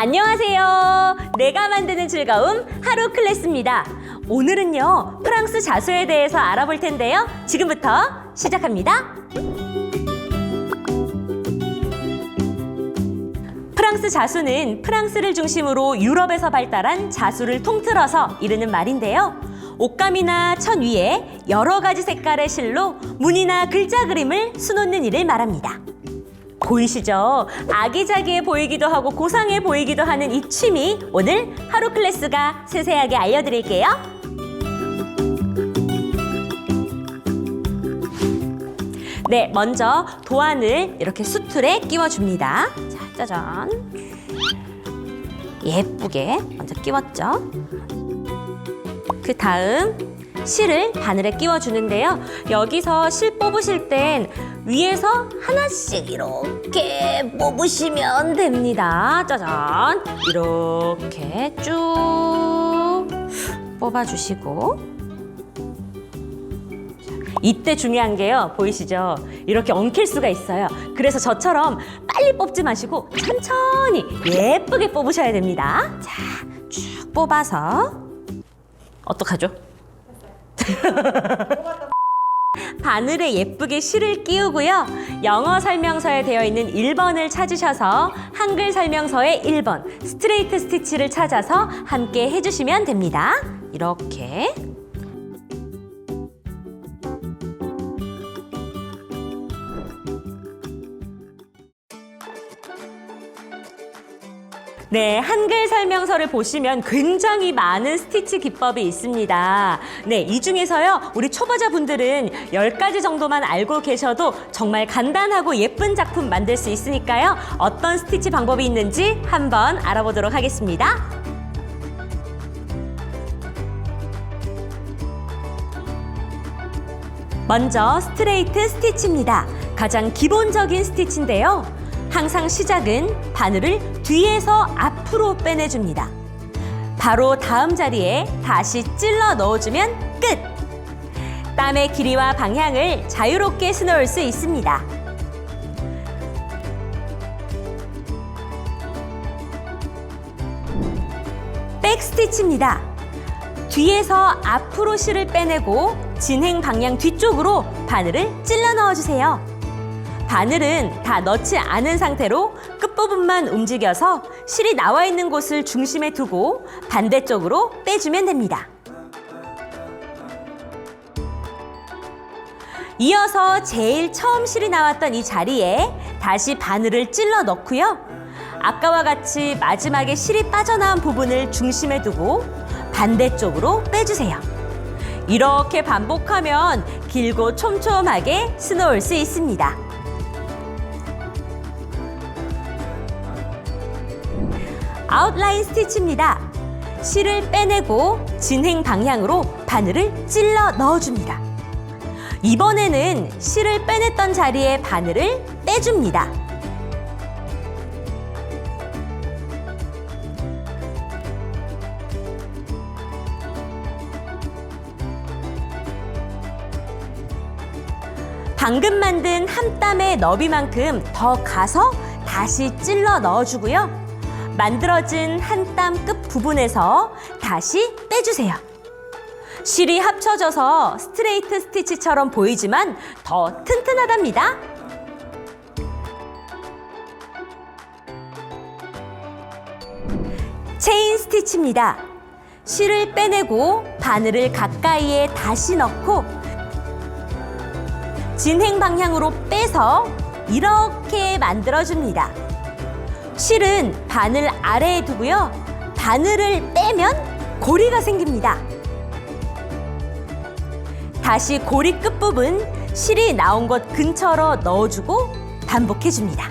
안녕하세요. 내가 만드는 즐거움 하루 클래스입니다. 오늘은요, 프랑스 자수에 대해서 알아볼 텐데요. 지금부터 시작합니다. 프랑스 자수는 프랑스를 중심으로 유럽에서 발달한 자수를 통틀어서 이르는 말인데요. 옷감이나 천 위에 여러 가지 색깔의 실로 문이나 글자 그림을 수놓는 일을 말합니다. 보이시죠? 아기자기해 보이기도 하고 고상해 보이기도 하는 이 취미 오늘 하루 클래스가 세세하게 알려드릴게요. 네, 먼저 도안을 이렇게 수틀에 끼워줍니다. 자, 짜잔. 예쁘게 먼저 끼웠죠. 그 다음 실을 바늘에 끼워주는데요. 여기서 실 뽑으실 땐 위에서 하나씩 이렇게 뽑으시면 됩니다. 짜잔. 이렇게 쭉 뽑아주시고. 이때 중요한 게요. 보이시죠? 이렇게 엉킬 수가 있어요. 그래서 저처럼 빨리 뽑지 마시고 천천히 예쁘게 뽑으셔야 됩니다. 자, 쭉 뽑아서 어떡하죠? 바늘에 예쁘게 실을 끼우고요. 영어 설명서에 되어 있는 1번을 찾으셔서 한글 설명서의 1번 스트레이트 스티치를 찾아서 함께 해주시면 됩니다. 이렇게 네, 한글 설명서를 보시면 굉장히 많은 스티치 기법이 있습니다. 네, 이 중에서요, 우리 초보자분들은 10가지 정도만 알고 계셔도 정말 간단하고 예쁜 작품 만들 수 있으니까요. 어떤 스티치 방법이 있는지 한번 알아보도록 하겠습니다. 먼저 스트레이트 스티치입니다. 가장 기본적인 스티치인데요. 항상 시작은 바늘을 뒤에서 앞으로 빼내줍니다. 바로 다음 자리에 다시 찔러 넣어주면 끝! 땀의 길이와 방향을 자유롭게 수놓을 수 있습니다. 백스티치입니다. 뒤에서 앞으로 실을 빼내고 진행 방향 뒤쪽으로 바늘을 찔러 넣어주세요. 바늘은 다 넣지 않은 상태로 끝부분만 움직여서 실이 나와 있는 곳을 중심에 두고 반대쪽으로 빼주면 됩니다. 이어서 제일 처음 실이 나왔던 이 자리에 다시 바늘을 찔러 넣고요. 아까와 같이 마지막에 실이 빠져나온 부분을 중심에 두고 반대쪽으로 빼주세요. 이렇게 반복하면 길고 촘촘하게 스놓을 수 있습니다. 아웃라인 스티치입니다. 실을 빼내고 진행 방향으로 바늘을 찔러 넣어줍니다. 이번에는 실을 빼냈던 자리에 바늘을 빼줍니다. 방금 만든 한 땀의 너비만큼 더 가서 다시 찔러 넣어주고요. 만들어진 한 땀 끝 부분에서 다시 빼주세요. 실이 합쳐져서 스트레이트 스티치처럼 보이지만 더 튼튼하답니다. 체인 스티치입니다. 실을 빼내고 바늘을 가까이에 다시 넣고 진행 방향으로 빼서 이렇게 만들어줍니다. 실은 바늘 아래에 두고요. 바늘을 빼면 고리가 생깁니다. 다시 고리 끝부분 실이 나온 곳 근처로 넣어주고 반복해줍니다.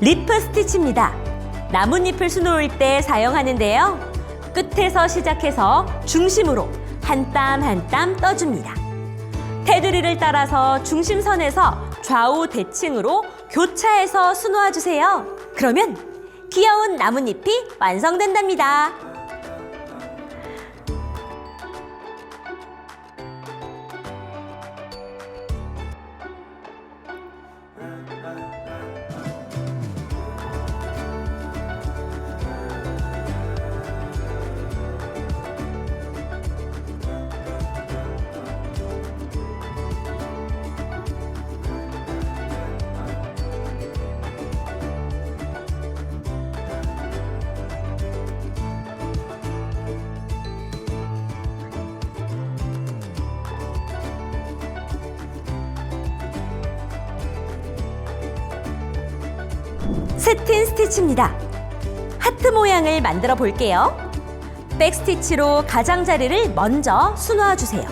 리프 스티치입니다. 나뭇잎을 수놓을 때 사용하는데요. 끝에서 시작해서 중심으로 한 땀 한 땀 떠줍니다. 테두리를 따라서 중심선에서 좌우 대칭으로 교차해서 수놓아 주세요. 그러면 귀여운 나뭇잎이 완성된답니다. 세틴 스티치입니다. 하트 모양을 만들어 볼게요. 백 스티치로 가장자리를 먼저 수놓아 주세요.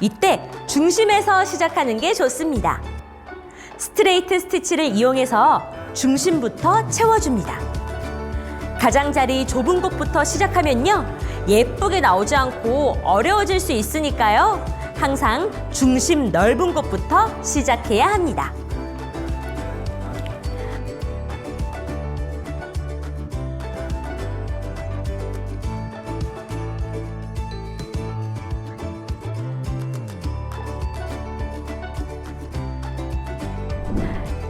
이때 중심에서 시작하는 게 좋습니다. 스트레이트 스티치를 이용해서 중심부터 채워줍니다. 가장자리 좁은 곳부터 시작하면요. 예쁘게 나오지 않고 어려워질 수 있으니까요. 항상 중심 넓은 곳부터 시작해야 합니다.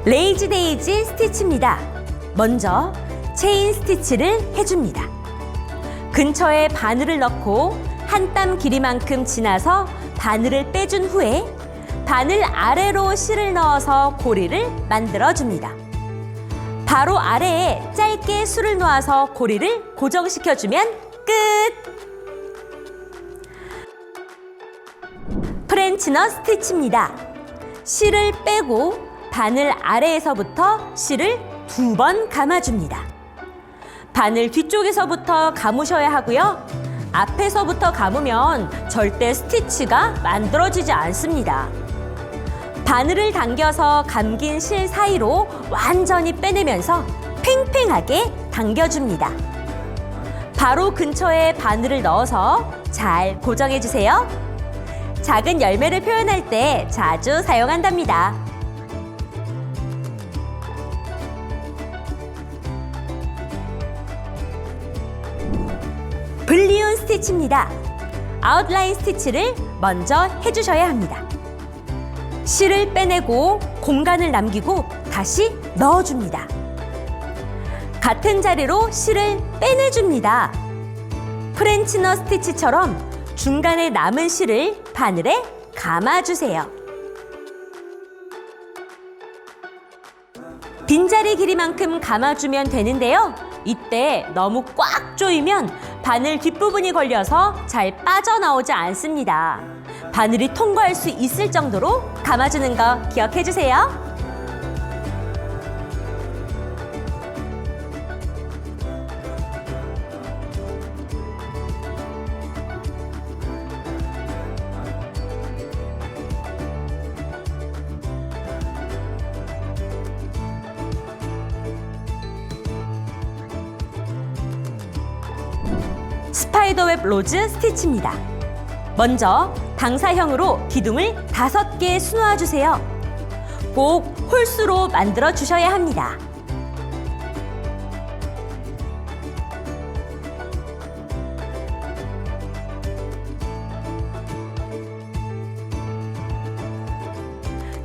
레이지 데이지 스티치입니다. 먼저 체인 스티치를 해줍니다. 근처에 바늘을 넣고 한 땀 길이만큼 지나서 바늘을 빼준 후에 바늘 아래로 실을 넣어서 고리를 만들어줍니다. 바로 아래에 짧게 술을 놓아서 고리를 고정시켜주면 끝! 프렌치너 스티치입니다. 실을 빼고 바늘 아래에서부터 실을 두 번 감아줍니다. 바늘 뒤쪽에서부터 감으셔야 하고요. 앞에서부터 감으면 절대 스티치가 만들어지지 않습니다. 바늘을 당겨서 감긴 실 사이로 완전히 빼내면서 팽팽하게 당겨줍니다. 바로 근처에 바늘을 넣어서 잘 고정해 주세요. 작은 열매를 표현할 때 자주 사용한답니다. 스티치입니다. 아웃라인 스티치를 먼저 해주셔야 합니다. 실을 빼내고 공간을 남기고 다시 넣어줍니다. 같은 자리로 실을 빼내줍니다. 프렌치너 스티치처럼 중간에 남은 실을 바늘에 감아주세요. 빈자리 길이만큼 감아주면 되는데요. 이때 너무 꽉 조이면 바늘 뒷부분이 걸려서 잘 빠져나오지 않습니다. 바늘이 통과할 수 있을 정도로 감아주는 거 기억해 주세요. 스파이더웹 로즈 스티치입니다. 먼저 당사형으로 기둥을 다섯 개 수놓아 주세요. 꼭 홀수로 만들어 주셔야 합니다.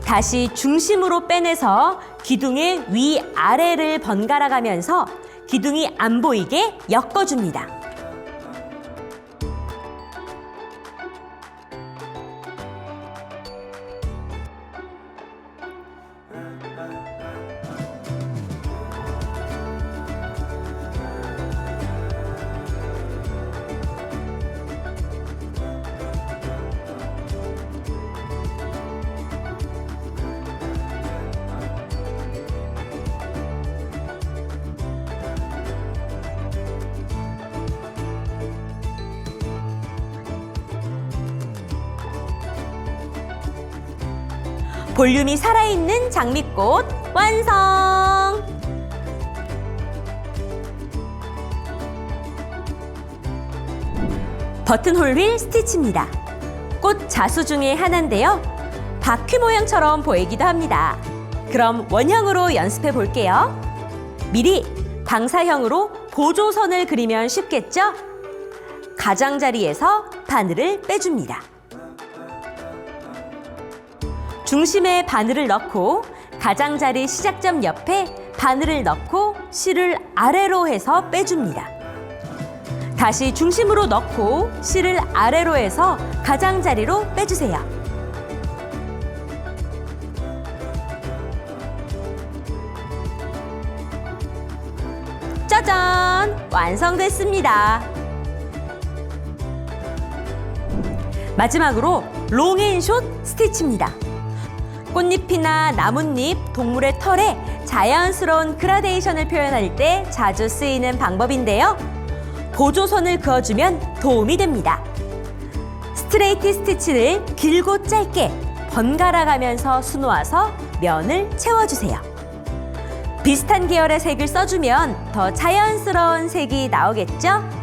다시 중심으로 빼내서 기둥의 위 아래를 번갈아 가면서 기둥이 안 보이게 엮어줍니다. 볼륨이 살아있는 장미꽃 완성! 버튼홀 휠 스티치입니다. 꽃 자수 중에 하나인데요. 바퀴 모양처럼 보이기도 합니다. 그럼 원형으로 연습해 볼게요. 미리 방사형으로 보조선을 그리면 쉽겠죠? 가장자리에서 바늘을 빼줍니다. 중심에 바늘을 넣고 가장자리 시작점 옆에 바늘을 넣고 실을 아래로 해서 빼줍니다. 다시 중심으로 넣고 실을 아래로 해서 가장자리로 빼주세요. 짜잔! 완성됐습니다. 마지막으로 롱앤숏 스티치입니다. 꽃잎이나 나뭇잎, 동물의 털에 자연스러운 그라데이션을 표현할 때 자주 쓰이는 방법인데요. 보조선을 그어주면 도움이 됩니다. 스트레이트 스티치를 길고 짧게 번갈아 가면서 수놓아서 면을 채워주세요. 비슷한 계열의 색을 써주면 더 자연스러운 색이 나오겠죠?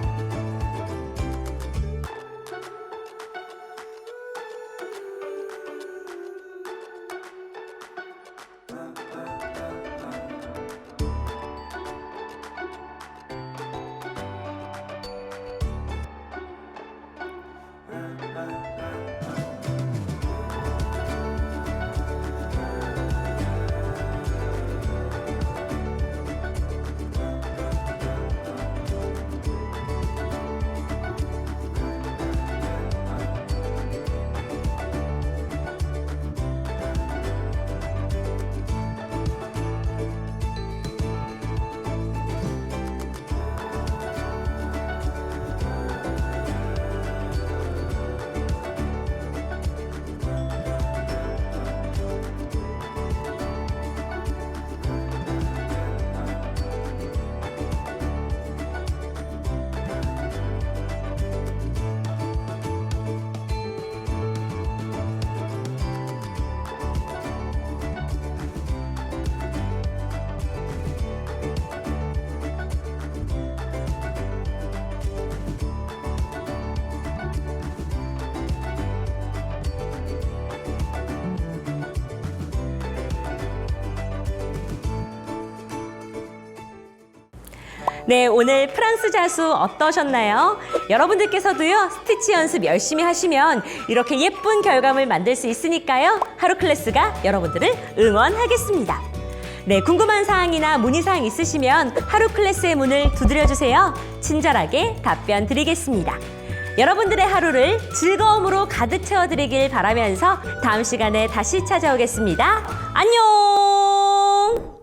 네, 오늘 프랑스 자수 어떠셨나요? 여러분들께서도요, 스티치 연습 열심히 하시면 이렇게 예쁜 결과물 만들 수 있으니까요. 하루 클래스가 여러분들을 응원하겠습니다. 네, 궁금한 사항이나 문의사항 있으시면 하루 클래스의 문을 두드려 주세요. 친절하게 답변 드리겠습니다. 여러분들의 하루를 즐거움으로 가득 채워드리길 바라면서 다음 시간에 다시 찾아오겠습니다. 안녕!